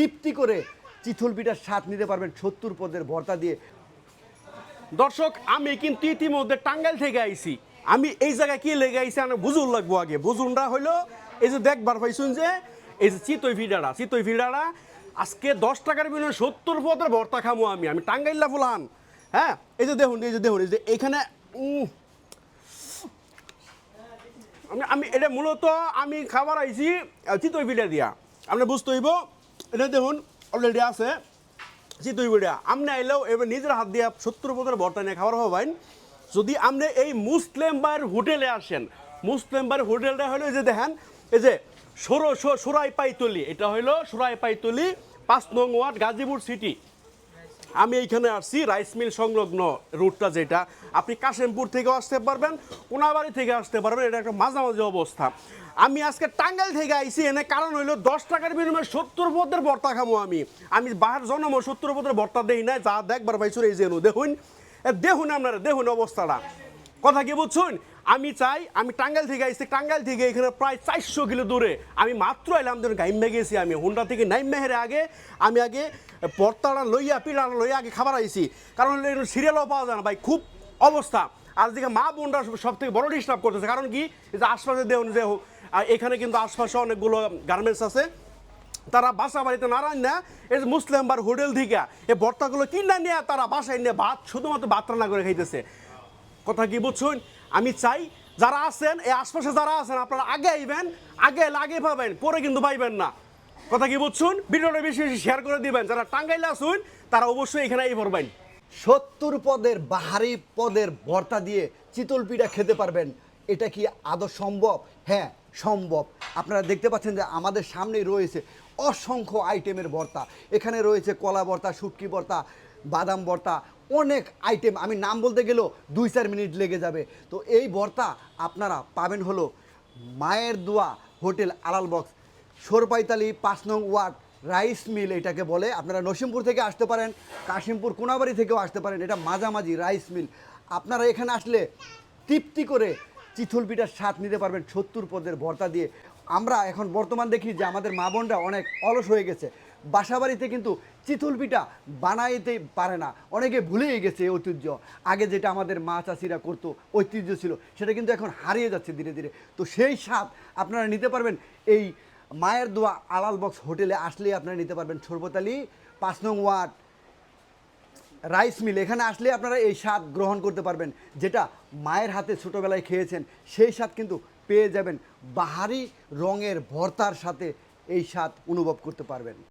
তৃপ্তি করে চিথল পিঠার স্বাদ নিতে পারবেন সত্তর পদের ভর্তা দিয়ে। দর্শক, আমি কিন্তু ইতিমধ্যে টাঙ্গাইল থেকে আইছি। আমি এই জায়গায় কি লেগে আইছি, আমি বুঝুন লাগবো আগে। বুঝুনটা হইল, এই যে দেখবার পাইছুন যে, এই যে চিতই ফিডারা চিতই ফিডারা, আজকে দশ টাকার বিনিময়ে সত্তর পদের ভর্তা খামো আমি। আমি টাঙ্গাইল্লা ফুলান। হ্যাঁ এই যে দেখুন, এই যে দেখুন, এই যে এখানে আমি আমি, এটা মূলত আমি খাবার আইছি চিতই পিঠা দিয়া। আপনি বুঝতে হইব? এটা দেখুন অলরেডি আছে। চিতই পিঠা আপনি আইলেও এবার নিজের হাত দিয়ে সত্তর বছর বর্তমানে নিয়ে খাবার হবেন যদি আপনি এই মুসলিম বাইর হোটেলে আসেন, মুসলিম বাইর হোটেলটা হলো এই যে দেখেন, এই যে সরো সোরাই পাইতলি। এটা হইল সোরাই পাইতলি, পাঁচ নং ওয়ার্ড গাজীপুর সিটি আমি এইখানে আসছি, রাইস মিল সংলগ্ন রুটটা যেটা। আপনি কাশিমপুর থেকে আসতে পারবেন কোনাবাড়ি থেকে আসতে পারবেন, এটা একটা মাঝামাঝি অবস্থা। আমি আজকে টাঙ্গাইল থেকে আইছি, এনে কারণ হইল দশ টাকার বিনিময়ে সত্তর পদের বর্তা খামো আমি। আমি বাহার জন্ম সত্তর পদের বর্তা দেই নাই, যা দেখবার পাইছো এই যে দেখুন। দেখুন আপনারা, দেখুন অবস্থাটা। কথা কি বুঝছুন? আমি চাই আমি টাঙ্গাইল থেকে আইছি টাঙ্গাইল থেকে এখানে প্রায় চারশো কিলো দূরে। আমি মাত্র এলাম ধরুন গাইমে গেছি আমি হুন্ডা থেকে নাইমে হেরে আগে আমি আগে পর্তাটা লইয়া পিড়াটা লইয়া আগে খাবার আইছি। কারণ সিরিয়ালও পাওয়া যায় না ভাই খুব অবস্থা। আর দিকে মা বোনরা সব থেকে বড় ডিস্টার্ব করতেছে। কারণ কি? যে আশপাশে দেখুন যে আহ, এখানে কিন্তু আশপাশে অনেকগুলো গার্মেন্টস আছে। তারা বাসা বাড়িতে নারায়ণ না এই যে মুসলিম বার হোটেল থেকে এই বর্তাগুলো কিনা নিয়ে তারা বাসায় নিয়ে ভাত শুধুমাত্র ভাত রান্না করে খাইতেছে। কথা কি বুঝছুন? আমি চাই যারা আছেন, এই আশপাশে যারা আছেন, আপনারা আগে আইবেন, আগে এলে আগে পাবেন, পরে কিন্তু পাইবেন না। কথা কি বুঝছুন? ভিডিওটা বেশি বেশি শেয়ার করে দিবেন। যারা টাঙ্গাইলে আসুন তারা অবশ্যই এখানে এই পড়বেন। সত্তর পদের বাহারি পদের ভর্তা দিয়ে চিতল পিঠা খেতে পারবেন। এটা কি আদৌ সম্ভব? হ্যাঁ সম্ভব। আপনারা দেখতে পাচ্ছেন যে আমাদের সামনেই রয়েছে অসংখ্য আইটেমের ভর্তা। এখানে রয়েছে কলা ভর্তা, শুটকি ভর্তা, বাদাম ভর্তা অনেক আইটেম আমি নাম বলতে গেলেও দুই চার মিনিট লেগে যাবে। তো এই ভর্তা আপনারা পাবেন হলো মায়ের দোয়া হোটেল আলাল বক্স সরপাইতালি পাঁচ নং ওয়ার্ড, রাইস মিল এটাকে বলে। আপনারা নসিমপুর থেকে আসতে পারেন, কাশিমপুর কোনাবাড়ি থেকেও আসতে পারেন, এটা মাঝামাঝি রাইস মিল। আপনারা এখানে আসলে তৃপ্তি করে চিথুল পিঠার স্বাদ নিতে পারবেন সত্তর পদের ভর্তা দিয়ে। আমরা এখন বর্তমান দেখি যে আমাদের মা বোনরা অনেক অলস হয়ে গেছে। বাসাবাড়িতে কিন্তু চিতল পিঠা বানাইতে পারে না। অনেকে ভুলেই গেছে ঐতিহ্য। আগে যেটা আমাদের মা চাষিরা করতো, ঐতিহ্য ছিল, সেটা কিন্তু এখন হারিয়ে যাচ্ছে ধীরে ধীরে। তো সেই স্বাদ আপনারা নিতে পারবেন এই মায়ের দোয়া আলাল বক্স হোটেলে আসলেই আপনারা নিতে পারবেন সর্বতালি পাঁচ নং ওয়ার্ড, রাইস মিল। এখানে আসলে আপনারা এই স্বাদ গ্রহণ করতে পারবেন, যেটা মায়ের হাতে ছোটোবেলায় খেয়েছেন। সেই স্বাদ কিন্তু পেয়ে যাবেন, বাহারি রঙের ভর্তার সাথে এই স্বাদ অনুভব করতে পারবেন।